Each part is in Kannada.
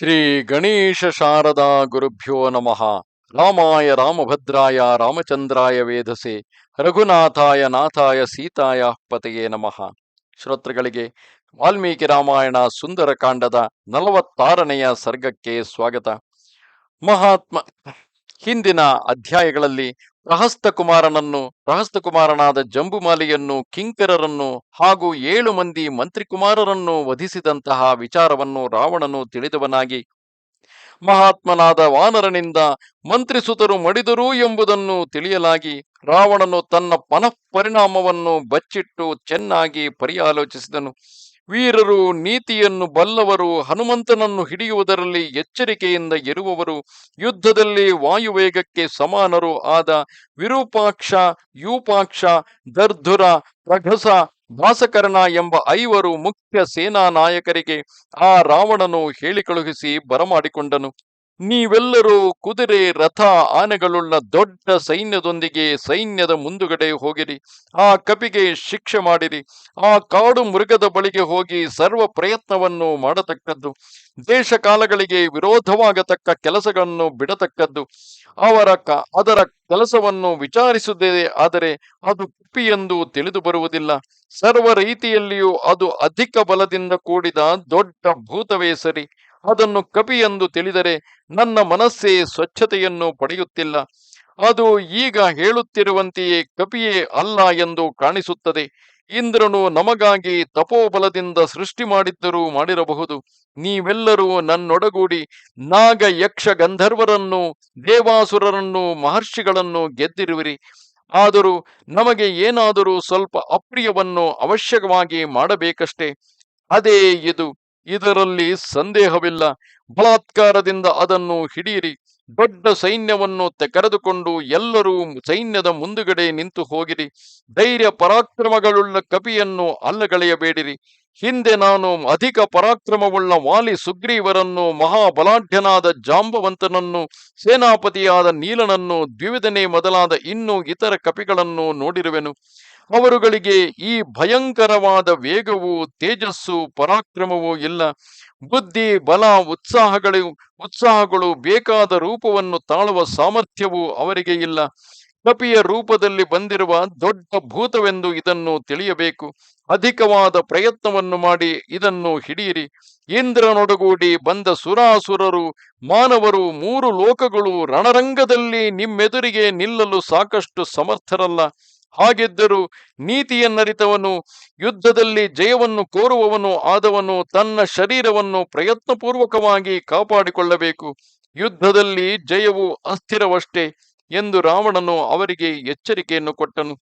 ಶ್ರೀ ಗಣೇಶ ಶಾರದಾ ಗುರುಭ್ಯೋ ನಮಃ. ರಾಮಾಯ ರಾಮಭದ್ರಾಯ ರಾಮಚಂದ್ರಾಯ ವೇದಸೆ. ರಘುನಾಥಾಯ ನಾಥಾಯ ಸೀತಾಯ ಪತೆಯೇ ನಮಃ. ಶ್ರೋತೃಗಳಿಗೆ ವಾಲ್ಮೀಕಿ ರಾಮಾಯಣ ಸುಂದರ ಕಾಂಡದ ನಲವತ್ತಾರನೆಯ ಸರ್ಗಕ್ಕೆ ಸ್ವಾಗತ. ಮಹಾತ್ಮ ಹಿಂದಿನ ಅಧ್ಯಾಯಗಳಲ್ಲಿ ಪ್ರಹಸ್ತ ರಹಸ್ತಕುಮಾರನಾದ ಜಂಬುಮಾಲಿಯನ್ನು, ಕಿಂಕರರನ್ನು ಹಾಗೂ ಏಳು ಮಂದಿ ಮಂತ್ರಿಕುಮಾರರನ್ನು ವಧಿಸಿದಂತಹ ವಿಚಾರವನ್ನು ರಾವಣನು ತಿಳಿದವನಾಗಿ, ಮಹಾತ್ಮನಾದ ವಾನರನಿಂದ ಮಂತ್ರಿಸುತರು ಮಡಿದರು ಎಂಬುದನ್ನು ತಿಳಿಯಲಾಗಿ, ರಾವಣನು ತನ್ನ ಪನಃಪರಿಣಾಮವನ್ನು ಬಚ್ಚಿಟ್ಟು ಚೆನ್ನಾಗಿ ಪರ್ಯಾಲೋಚಿಸಿದನು. ವೀರರು ನೀತಿಯನ್ನು ಬಲ್ಲವರು ಹನುಮಂತನನ್ನು ಹಿಡಿಯುವುದರಲ್ಲಿ ಎಚ್ಚರಿಕೆಯಿಂದ ಇರುವವರು ಯುದ್ಧದಲ್ಲಿ ವಾಯುವೇಗಕ್ಕೆ ಸಮಾನರು ಆದ ವಿರೂಪಾಕ್ಷ, ಯೂಪಾಕ್ಷ ದರ್ಧುರ ಪ್ರಘಸ ಭಾಸಕರ್ಣ ಎಂಬ ಐವರು ಮುಖ್ಯ ಸೇನಾ ನಾಯಕರಿಗೆ ಆ ರಾವಣನು ಹೇಳಿ ಕಳುಹಿಸಿ ಬರಮಾಡಿಕೊಂಡನು. ನೀವೆಲ್ಲರೂ ಕುದುರೆ, ರಥ, ಆನೆಗಳುಳ್ಳ ದೊಡ್ಡ ಸೈನ್ಯದೊಂದಿಗೆ ಸೈನ್ಯದ ಮುಂದುಗಡೆ ಹೋಗಿರಿ. ಆ ಕಪಿಗೆ ಶಿಕ್ಷೆ ಮಾಡಿರಿ. ಆ ಕಾಡು ಮೃಗದ ಬಳಿಗೆ ಹೋಗಿ ಸರ್ವ ಪ್ರಯತ್ನವನ್ನು ಮಾಡತಕ್ಕದ್ದು. ದೇಶ ಕಾಲಗಳಿಗೆ ವಿರೋಧವಾಗತಕ್ಕ ಕೆಲಸಗಳನ್ನು ಬಿಡತಕ್ಕದ್ದು. ಅವರ ಅದರ ಕೆಲಸವನ್ನು ವಿಚಾರಿಸುವುದೇ ಆದರೆ ಅದು ಕಪಿ ಎಂದು ತಿಳಿದು ಬರುವುದಿಲ್ಲ. ಸರ್ವ ರೀತಿಯಲ್ಲಿಯೂ ಅದು ಅಧಿಕ ಬಲದಿಂದ ಕೂಡಿದ ದೊಡ್ಡ ಭೂತವೇ ಸರಿ. ಅದನ್ನು ಕಪಿ ಎಂದು ತಿಳಿದರೆ ನನ್ನ ಮನಸ್ಸೇ ಸ್ವಚ್ಛತೆಯನ್ನು ಪಡೆಯುತ್ತಿಲ್ಲ. ಅದು ಈಗ ಹೇಳುತ್ತಿರುವಂತೆಯೇ ಕಪಿಯೇ ಅಲ್ಲ ಎಂದು ಕಾಣಿಸುತ್ತದೆ. ಇಂದ್ರನು ನಮಗಾಗಿ ತಪೋಬಲದಿಂದ ಸೃಷ್ಟಿ ಮಾಡಿದ್ದರೂ ಮಾಡಿರಬಹುದು. ನೀವೆಲ್ಲರೂ ನನ್ನೊಡಗೂಡಿ ನಾಗ ಯಕ್ಷ ಗಂಧರ್ವರನ್ನು ದೇವಾಸುರರನ್ನು ಮಹರ್ಷಿಗಳನ್ನು ಗೆದ್ದಿರುವಿರಿ. ಆದರೂ ನಮಗೆ ಏನಾದರೂ ಸ್ವಲ್ಪ ಅಪ್ರಿಯವನ್ನು ಅವಶ್ಯಕವಾಗಿ ಮಾಡಬೇಕಷ್ಟೇ. ಅದೇ ಇದು. ಇದರಲ್ಲಿ ಸಂದೇಹವಿಲ್ಲ. ಬಲಾತ್ಕಾರದಿಂದ ಅದನ್ನು ಹಿಡಿಯಿರಿ. ದೊಡ್ಡ ಸೈನ್ಯವನ್ನು ಕರೆದುಕೊಂಡು ಎಲ್ಲರೂ ಸೈನ್ಯದ ಮುಂದುಗಡೆ ನಿಂತು ಹೋಗಿರಿ. ಧೈರ್ಯ ಪರಾಕ್ರಮಗಳುಳ್ಳ ಕಪಿಯನ್ನು ಅಲ್ಲಗಳೆಯಬೇಡಿರಿ. ಹಿಂದೆ ನಾನು ಅಧಿಕ ಪರಾಕ್ರಮವುಳ್ಳ ವಾಲಿ ಸುಗ್ರೀವರನ್ನು, ಮಹಾಬಲಾಢ್ಯನಾದ ಜಾಂಬವಂತನನ್ನು, ಸೇನಾಪತಿಯಾದ ನೀಲನನ್ನು, ದ್ವಿವಿಧನೆ ಮೊದಲಾದ ಇನ್ನೂ ಇತರ ಕಪಿಗಳನ್ನು ನೋಡಿರುವೆನು. ಅವರುಗಳಿಗೆ ಈ ಭಯಂಕರವಾದ ವೇಗವು, ತೇಜಸ್ಸು, ಪರಾಕ್ರಮವೂ ಇಲ್ಲ. ಬುದ್ಧಿ, ಬಲ, ಉತ್ಸಾಹಗಳು ಉತ್ಸಾಹಗಳು ಬೇಕಾದ ರೂಪವನ್ನು ತಾಳುವ ಸಾಮರ್ಥ್ಯವೂ ಅವರಿಗೆ ಇಲ್ಲ. ಕಪಿಯ ರೂಪದಲ್ಲಿ ಬಂದಿರುವ ದೊಡ್ಡ ಭೂತವೆಂದು ಇದನ್ನು ತಿಳಿಯಬೇಕು. ಅಧಿಕವಾದ ಪ್ರಯತ್ನವನ್ನು ಮಾಡಿ ಇದನ್ನು ಹಿಡಿಯಿರಿ. ಇಂದ್ರನೊಡಗೂಡಿ ಬಂದ ಸುರಾಸುರರು, ಮಾನವರು, ಮೂರು ಲೋಕಗಳು ರಣರಂಗದಲ್ಲಿ ನಿಮ್ಮೆದುರಿಗೆ ನಿಲ್ಲಲು ಸಾಕಷ್ಟು ಸಮರ್ಥರಲ್ಲ. ಹಾಗಿದ್ದರೂ ನೀತಿಯನ್ನರಿತವನು, ಯುದ್ಧದಲ್ಲಿ ಜಯವನ್ನು ಕೋರುವವನು ಆದವನು ತನ್ನ ಶರೀರವನ್ನು ಪ್ರಯತ್ನಪೂರ್ವಕವಾಗಿ ಕಾಪಾಡಿಕೊಳ್ಳಬೇಕು. ಯುದ್ಧದಲ್ಲಿ ಜಯವು ಅಸ್ಥಿರವಷ್ಟೇ ಎಂದು ರಾವಣನು ಅವರಿಗೆ ಎಚ್ಚರಿಕೆಯನ್ನು ಕೊಟ್ಟನು.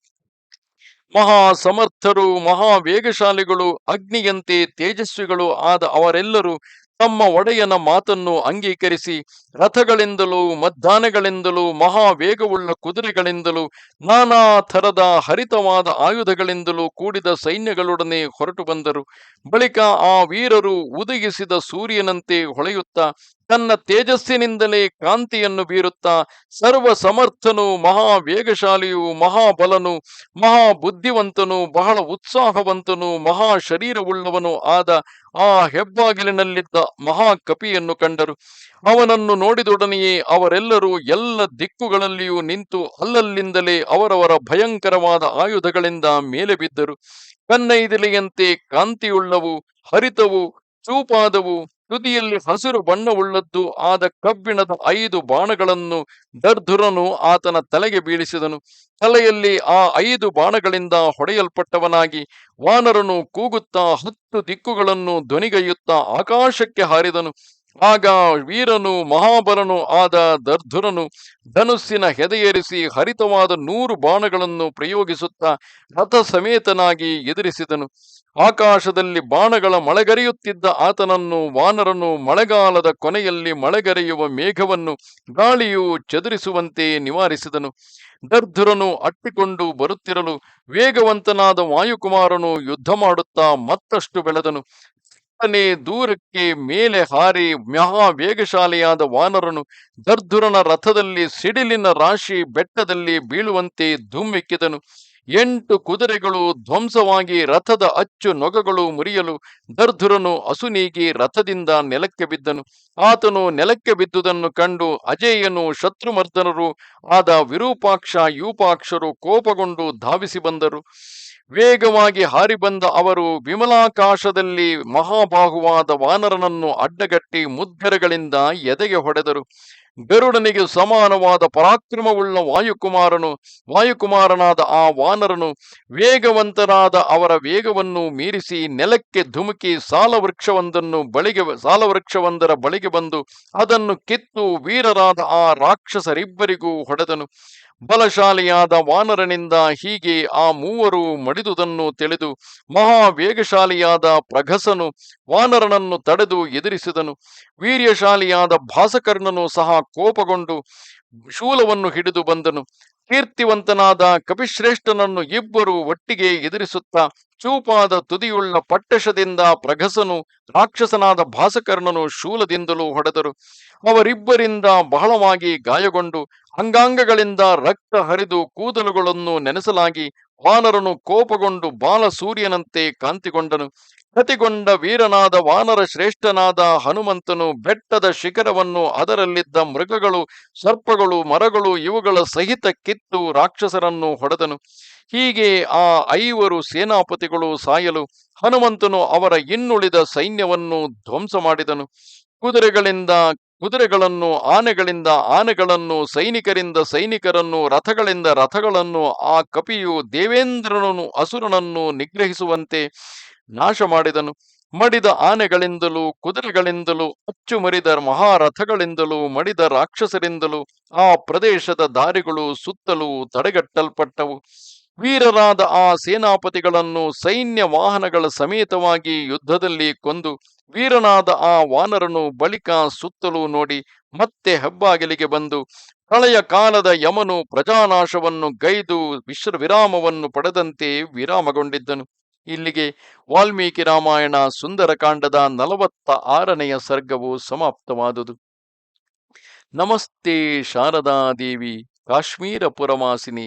ಮಹಾ ಸಮರ್ಥರು ಮಹಾ ವೇಗಶಾಲಿಗಳು ಅಗ್ನಿಯಂತೆ ತೇಜಸ್ವಿಗಳು ಆದ ಅವರೆಲ್ಲರೂ ತಮ್ಮ ಒಡೆಯನ ಮಾತನ್ನು ಅಂಗೀಕರಿಸಿ, ರಥಗಳಿಂದಲೂ ಮದ್ದಾನೆಗಳಿಂದಲೂ ಮಹಾ ವೇಗವುಳ್ಳ ಕುದುರೆಗಳಿಂದಲೂ, ನಾನಾ ಥರದ ಹರಿತವಾದ ಆಯುಧಗಳಿಂದಲೂ ಕೂಡಿದ ಸೈನ್ಯಗಳೊಡನೆ ಹೊರಟು ಬಂದರು. ಬಳಿಕ ಆ ವೀರರು ಉದಗಿಸಿದ ಸೂರ್ಯನಂತೆ ಹೊಳೆಯುತ್ತಾ ತನ್ನ ತೇಜಸ್ಸಿನಿಂದಲೇ ಕಾಂತಿಯನ್ನು ಬೀರುತ್ತಾ ಸರ್ವ ಸಮರ್ಥನು ಮಹಾ ವೇಗಶಾಲಿಯು ಮಹಾಬಲನು ಮಹಾ ಬುದ್ಧಿವಂತನು ಬಹಳ ಉತ್ಸಾಹವಂತನು ಮಹಾ ಶರೀರವುಳ್ಳವನು ಆದ ಆ ಹೆಬ್ಬಾಗಿಲಿನಲ್ಲಿದ್ದ ಮಹಾ ಕಪಿಯನ್ನು ಕಂಡರು. ಅವನನ್ನು ನೋಡಿದೊಡನೆಯೇ ಅವರೆಲ್ಲರೂ ಎಲ್ಲ ದಿಕ್ಕುಗಳಲ್ಲಿಯೂ ನಿಂತು ಅಲ್ಲಲ್ಲಿಂದಲೇ ಅವರವರ ಭಯಂಕರವಾದ ಆಯುಧಗಳಿಂದ ಮೇಲೆ ಬಿದ್ದರು. ಕನ್ನೈದಿಲೆಯಂತೆ ಕಾಂತಿಯುಳ್ಳವು ಹರಿತವು, ಚೂಪಾದವು ತುದಿಯಲ್ಲಿ ಹಸಿರು ಬಣ್ಣವುಳ್ಳದ್ದು, ಆದ ಕಬ್ಬಿಣದ ಐದು ಬಾಣಗಳನ್ನು ದರ್ಧುರನು ಆತನ ತಲೆಗೆ ಬೀಳಿಸಿದನು. ತಲೆಯಲ್ಲಿ ಆ ಐದು ಬಾಣಗಳಿಂದ ಹೊಡೆಯಲ್ಪಟ್ಟವನಾಗಿ ವಾನರನು ಕೂಗುತ್ತಾ ಹತ್ತು ದಿಕ್ಕುಗಳನ್ನು ಧ್ವನಿಗೈಯುತ್ತಾ ಆಕಾಶಕ್ಕೆ ಹಾರಿದನು. ಆಗ ವೀರನು ಮಹಾಬಲನು ಆದ ದರ್ಧುರನು ಧನುಸ್ಸಿನ ಹೆದೆಯೇರಿಸಿ ಹರಿತವಾದ ನೂರು ಬಾಣಗಳನ್ನು ಪ್ರಯೋಗಿಸುತ್ತಾ ರಥ ಸಮೇತನಾಗಿ ಎದುರಿಸಿದನು. ಆಕಾಶದಲ್ಲಿ ಬಾಣಗಳ ಮಳೆಗರೆಯುತ್ತಿದ್ದ ಆತನನ್ನು ವಾನರನು ಮಳೆಗಾಲದ ಕೊನೆಯಲ್ಲಿ ಮಳೆಗರೆಯುವ ಮೇಘವನ್ನು ಗಾಳಿಯು ಚದುರಿಸುವಂತೆ ನಿವಾರಿಸಿದನು. ದರ್ಧುರನು ಅಟ್ಟಿಕೊಂಡು ಬರುತ್ತಿರಲು ವೇಗವಂತನಾದ ವಾಯುಕುಮಾರನು ಯುದ್ಧ ಮಾಡುತ್ತಾ ಮತ್ತಷ್ಟು ಬೆಳೆದನು. ನೇ ದೂರಕ್ಕೆ ಮೇಲೆ ಹಾರಿ ಮಹಾ ವೇಗಶಾಲಿಯಾದ ವಾನರನು ದರ್ಧುರನ ರಥದಲ್ಲಿ ಸಿಡಿಲಿನ ರಾಶಿ ಬೆಟ್ಟದಲ್ಲಿ ಬೀಳುವಂತೆ ಧುಮ್ಮಿಕ್ಕಿದನು. ಎಂಟು ಕುದುರೆಗಳು ಧ್ವಂಸವಾಗಿ ರಥದ ಅಚ್ಚು ನೊಗಗಳು ಮುರಿಯಲು ದರ್ಧುರನು ಅಸುನೀಗಿ ರಥದಿಂದ ನೆಲಕ್ಕೆ ಬಿದ್ದನು. ಆತನು ನೆಲಕ್ಕೆ ಬಿದ್ದುದನ್ನು ಕಂಡು ಅಜೇಯನು ಶತ್ರುಮರ್ದನರು ಆದ ವಿರೂಪಾಕ್ಷ, ಯೂಪಾಕ್ಷರು ಕೋಪಗೊಂಡು ಧಾವಿಸಿ ಬಂದರು. ವೇಗವಾಗಿ ಹಾರಿ ಬಂದ ಅವರು ವಿಮಲಾಕಾಶದಲ್ಲಿ ಮಹಾಬಾಹುವಾದ ವಾನರನನ್ನು ಅಡ್ಡಗಟ್ಟಿ ಮುದ್ಗರಗಳಿಂದ ಎದೆಗೆ ಹೊಡೆದರು. ಗರುಡನಿಗೆ ಸಮಾನವಾದ ಪರಾಕ್ರಮವುಳ್ಳ ವಾಯುಕುಮಾರನು, ವಾಯುಕುಮಾರನಾದ ಆ ವಾನರನು ವೇಗವಂತನಾದ ಅವರ ವೇಗವನ್ನು ಮೀರಿಸಿ ನೆಲಕ್ಕೆ ಧುಮುಕಿ ಸಾಲವೃಕ್ಷವೊಂದನ್ನು ಬಳಿಗೆ, ಸಾಲವೃಕ್ಷವೊಂದರ ಬಳಿಗೆ ಬಂದು ಅದನ್ನು ಕಿತ್ತು ವೀರರಾದ ಆ ರಾಕ್ಷಸರಿಬ್ಬರಿಗೂ ಹೊಡೆದನು. ಬಲಶಾಲಿಯಾದ ವಾನರನಿಂದ ಹೀಗೆ ಆ ಮೂವರು ಮಡಿದುದನ್ನು ತಿಳಿದು ಮಹಾವೇಗಶಾಲಿಯಾದ ಪ್ರಘಸನು ವಾನರನನ್ನು ತಡೆದು ಎದುರಿಸಿದನು. ವೀರ್ಯಶಾಲಿಯಾದ ಭಾಸಕರ್ಣನು ಸಹ ಕೋಪಗೊಂಡು ಶೂಲವನ್ನು ಹಿಡಿದು ಬಂದನು. ಕೀರ್ತಿವಂತನಾದ ಕಪಿಶ್ರೇಷ್ಠನನ್ನು ಇಬ್ಬರು ಒಟ್ಟಿಗೆ ಎದುರಿಸುತ್ತಾ ಚೂಪಾದ ತುದಿಯುಳ್ಳ ಪಟ್ಟಶದಿಂದ ಪ್ರಘಸನು ರಾಕ್ಷಸನಾದ ಭಾಸಕರ್ಣನು ಶೂಲದಿಂದಲೂ ಹೊಡೆದರು. ಅವರಿಬ್ಬರಿಂದ ಬಹಳವಾಗಿ ಗಾಯಗೊಂಡು ಅಂಗಾಂಗಗಳಿಂದ ರಕ್ತ ಹರಿದು ಕೂದಲುಗಳನ್ನು ನೆನೆಸಲಾಗಿ ವಾನರನು ಕೋಪಗೊಂಡು ಬಾಲ ಸೂರ್ಯನಂತೆ ಕಾಂತಿಗೊಂಡನು. ಕತಿಗೊಂಡ ವೀರನಾದ ವಾನರ ಶ್ರೇಷ್ಠನಾದ ಹನುಮಂತನು ಬೆಟ್ಟದ ಶಿಖರವನ್ನು ಅದರಲ್ಲಿದ್ದ ಮೃಗಗಳು, ಸರ್ಪಗಳು, ಮರಗಳು ಇವುಗಳ ಸಹಿತ ಕಿತ್ತು ರಾಕ್ಷಸರನ್ನು ಹೊಡೆದನು. ಹೀಗೆ ಆ ಐವರು ಸೇನಾಪತಿಗಳು ಸಾಯಲು ಹನುಮಂತನು ಅವರ ಇನ್ನುಳಿದ ಸೈನ್ಯವನ್ನು ಧ್ವಂಸ ಮಾಡಿದನು. ಕುದುರೆಗಳಿಂದ ಕುದುರೆಗಳನ್ನು, ಆನೆಗಳಿಂದ ಆನೆಗಳನ್ನು, ಸೈನಿಕರಿಂದ ಸೈನಿಕರನ್ನು, ರಥಗಳಿಂದ ರಥಗಳನ್ನು, ಆ ಕಪಿಯು ದೇವೇಂದ್ರನನ್ನು, ಅಸುರನನ್ನು ನಿಗ್ರಹಿಸುವಂತೆ ನಾಶ ಮಾಡಿದನು ಮಡಿದ ಆನೆಗಳಿಂದಲೂ, ಕುದುರೆಗಳಿಂದಲೂ, ಅಚ್ಚುಮರಿದ ಮಹಾರಥಗಳಿಂದಲೂ, ಮಡಿದ ರಾಕ್ಷಸರಿಂದಲೂ, ಆ ಪ್ರದೇಶದ ದಾರಿಗಳು ಸುತ್ತಲೂ ತಡೆಗಟ್ಟಲ್ಪಟ್ಟವು. ವೀರರಾದ ಆ ಸೇನಾಪತಿಗಳನ್ನು ಸೈನ್ಯ ವಾಹನಗಳ ಸಮೇತವಾಗಿ ಯುದ್ಧದಲ್ಲಿ ಕೊಂದು ವೀರನಾದ ಆ ವಾನರನು ಬಳಿಕ ಸುತ್ತಲೂ ನೋಡಿ ಮತ್ತೆ ಹೆಬ್ಬಾಗಿಲಿಗೆ ಬಂದು ಪ್ರಳಯ ಕಾಲದ ಯಮನು ಪ್ರಜಾನಾಶವನ್ನು ಗೈದು ವಿಶ್ರ ವಿರಾಮವನ್ನು ಪಡೆದಂತೆ ವಿರಾಮಗೊಂಡಿದ್ದನು. ಇಲ್ಲಿಗೆ ವಾಲ್ಮೀಕಿ ರಾಮಾಯಣ ಸುಂದರಕಾಂಡದ ನಲವತ್ತ ಆರನೆಯ ಸರ್ಗವು ಸಮಾಪ್ತವಾದುದು. ನಮಸ್ತೆ ಶಾರದಾದೇವಿ ಕಾಶ್ಮೀರ ಪುರಮಾಸಿನಿ